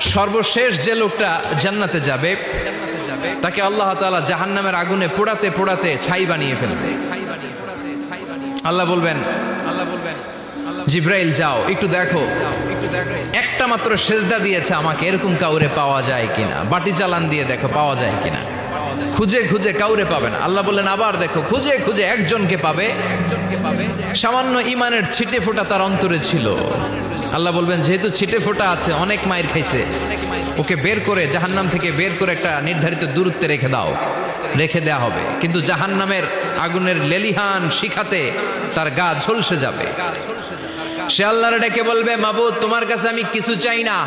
সর্বশেষ যে লোকটা জান্নাতে যাবে, তাকে আল্লাহ তাআলা জাহান্নামের আগুনে পোড়াতে পোড়াতে ছাই বানিয়ে ফেলবে। আল্লাহ বলবেন আল্লাহ বলবেন জিব্রাইল, যাও, একটু দেখো। একটা মাত্র সেজদা দিয়েছে আমাকে, এরকম কাউরে পাওয়া যায় কিনা? বাটি চালান দিয়ে দেখো, পাওয়া যায় কিনা? খুঁজে খুঁজে কাউরে পাবে না আল্লাহ বললেন, আবার দেখো, খুঁজে খুঁজে একজনকে পাবে। সামান্য ইমানের ছিটে ফোঁটা তার অন্তরে ছিল। আল্লাহ বলবেন, যেহেতু ছিটে ফোঁটা আছে, অনেক মায়ের খাইছে। ওকে বের করে জাহান্নাম থেকে বের করে একটা নির্ধারিত দূরত্বে রেখে দাও। রেখে দেয়া হবে। কিন্তু জাহান্নামের আগুনের লেলিহান শিখাতে তার গা ঝলসে যাবে। সে আল্লাহর ডেকে বলবে, মাবুদ, তোমার কাছে আমি কিছু চাই না।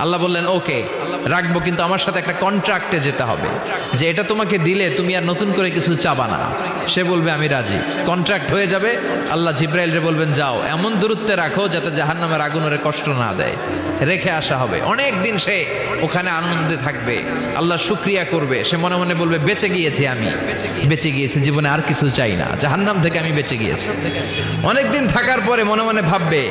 আল্লাহ বললেন, ওকে, রাখব, কিন্তু আমার সাথে একটা কন্ট্রাক্টে যেতে হবে। যে এটা তোমাকে দিলে তুমি আর নতুন করে কিছু চাবা না। সে বলবে, আমি রাজি। কন্ট্রাক্ট হয়ে যাবে। আল্লাহ জিব্রাইল রে বলবেন, যাও, এমন দূরত্বে রাখো যাতে জাহান্নামের আগুন ওরে কষ্ট না দেয়। রেখে আসা হবে। অনেক দিন সে ওখানে আনন্দে থাকবে। আল্লাহ শুক্রিয়া করবে। সে মনে মনে বলবে, বেঁচে গিয়েছি আমি। বেঁচে গিয়েছি, জীবনে আর কিছু চাই না। জাহান্নাম থেকে আমি বেঁচে গিয়েছি। অনেকদিন থাকার পরে মনে মনে ভাববে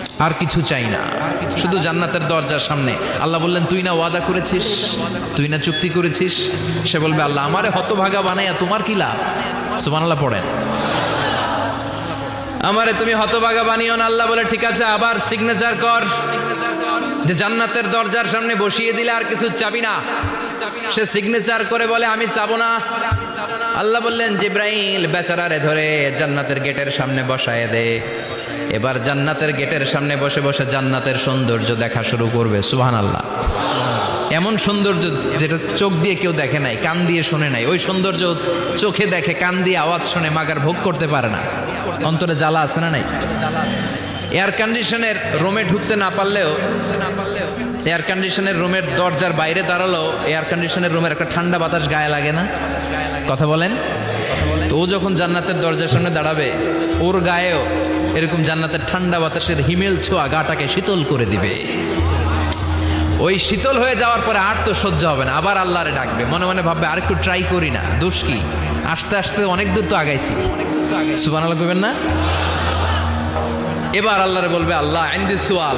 আর কিছু চাই না। শুধু জান্নাতের দরজার সামনে। আল্লাহ বললেন, তুই না ওয়াদা করেছিস? তুই না চুক্তি করেছিস? সে বলবে, আল্লাহ আমারে হতভাগা বানাইয়া তোমার কি লাভ? সুবহানাল্লাহ পড়েন। আমারে তুমি হতভাগা বানিও না, আল্লাহ বলে, ঠিক আছে, আবার সিগনেচার কর। যে জান্নাতের দরজার সামনে বসিয়ে দিলে আর কিছু চাবি না। সে সিগনেচার করে বলে, আমি চাবো না। আল্লাহ বললেন, জিব্রাইল বেচারারে ধরে জান্নাতের গেটের সামনে বসায় দে। এবার জান্নাতের গেটের সামনে বসে বসে জান্নাতের সৌন্দর্য দেখা শুরু করবে সুহান আল্লাহ এমন সৌন্দর্য যেটা চোখ দিয়ে কেউ দেখে নাই, কান দিয়ে শোনে নাই, ওই সৌন্দর্য চোখে দেখে, কান দিয়ে আওয়াজ শুনে মাগার ভোগ করতে পারে না। অন্তরে জ্বালা আছে না নাই? এয়ার কন্ডিশনের রুমে ঢুকতে না পারলেও এয়ার কন্ডিশনের রুমের দরজার বাইরে দাঁড়াল এয়ার কন্ডিশনের রুমের একটা ঠান্ডা বাতাস গায়ে লাগে না? কথা বলেন। তো ও যখন জান্নাতের দরজার সামনে দাঁড়াবে, ওর গায়েও এরকম জান্নাতের ঠান্ডা বাতাসের হিমেল ছোঁয়া গাটাকে শীতল করে দিবে। ওই শীতল হয়ে যাওয়ার পরে আর তো সহ্য হবে না, আবার আল্লাহরে ডাকবে। মনে মনে ভাববে, আর একটু ট্রাই করি না, দোষ কি? আস্তে আস্তে অনেক দূর তো আগাইছি। সুবান আল্লাহ না? এবার আল্লাহরে বলবে, আল্লাহ আইন আইন্দি সুয়াল